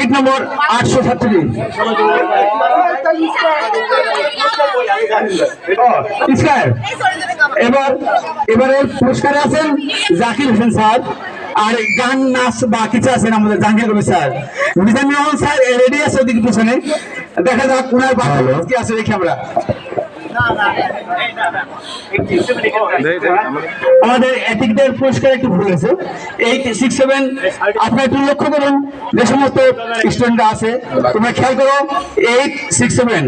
Ticket number আটশো সাতচল্লিশ। ইসকার এবার এবারে পুরস্কারে আছেন জাকির হোসেন স্যার আর গান নাচ বা কিছু আছেন আমাদের Jahangir Kabir sir. Mizan Rahman sir ready আছে ওদিকে পিছনে। দেখা যাক ওনার বাকি কি আছে দেখি আমরা। আমাদের এথিকদের পুরস্কার একটু ভুল হয়েছে এইট সিক্স সেভেন আপনারা একটু লক্ষ্য করুন, যে সমস্ত স্টুডেন্ট আছে, তোমরা খেয়াল করো এইট সিক্স সেভেন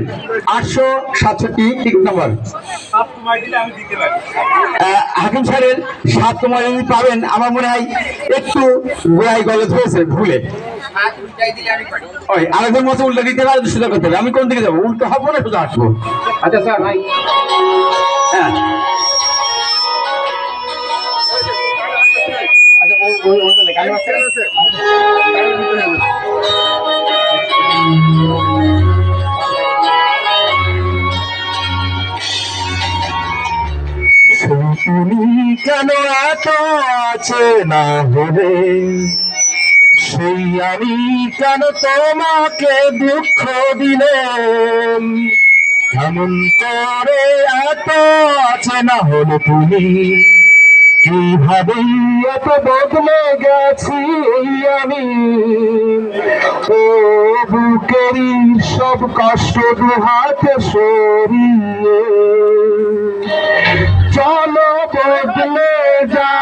আটশো সাতষট্টি নম্বর। হাকিম স্যারের সাত তোমার যদি পাবেন, আমার মনে হয় একটু গোড়াই গলত হয়েছে ভুলে। ওই আরেকজন মতো উল্টো দিতে পারে সোজা করতে হবে। আমি কোন দিকে যাব? উল্টো হব না সোজা আসব? আচ্ছা স্যার ভাই। হ্যাঁ। আচ্ছা ও ও ও গাড়ি আছে? তুমি কেন এত আছে না হলে? সেই আমি কেন তোমাকে দুঃখ দিলেন কেমন করে এত না হলে তুমি? কীভাবে এত বদলে গেছি আমি? ও বুকেরই সব কষ্ট দু হাতে সরিয়ে, চলো বদলে যাই।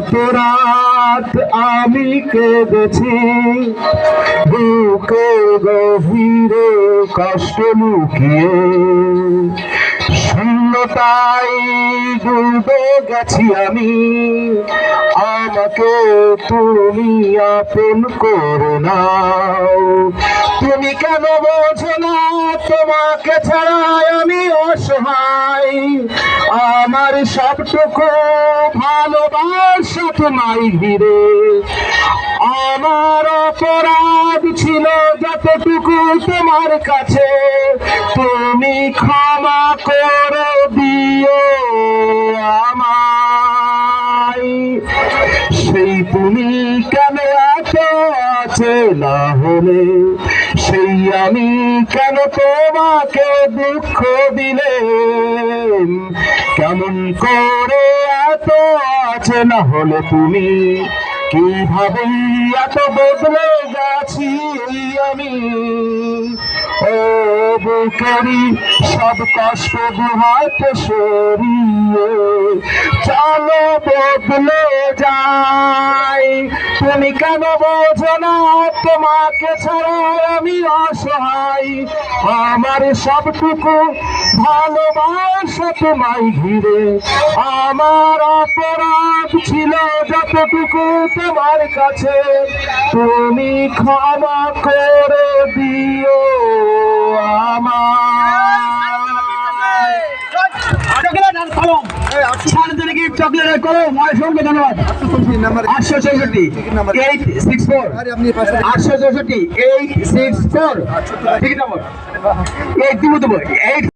কত রাত আমি কেঁদেছি। বুকের গভীরে কষ্ট লুকিয়ে। শূন্যতাই ডুবে গেছি আমি। আমাকে তুমি আপন করে নাও তুমি কেন বোঝো না তোমাকে ছাড়া আমি অসহায়? আমার সবটুকু ভালোবাসা তোমায় ঘিরে। আমার অপরাধ ছিল যতটুকু তোমার কাছে, তুমি ক্ষমা করে দিও আমায়। সেই তুমি কেন এত আছে না হলে? সেই আমি কেন তোমাকে দুঃখ দিলে কেমন করে এত আছে না হলে তুমি? কীভাবে এত বদলে গেছি আমি? ও বুকেরি সব কষ্ট দুহাত সরিয়ে চলো বদলে যাই। তুমি কেন বোঝো না তোমাকে ছাড়া আমি অসহায়? আমার সবটুকু ভালোবাসা তোমায় ঘিরে আমার অপরাধ ছিল যতটুকু তোমার কাছে তুমি ক্ষমা করে দিও আটশো চৌষট্টি এইট সিক্স ফোর আটশো চৌষট্টি এইট সিক্স ফোর ঠিক নম্বর এইট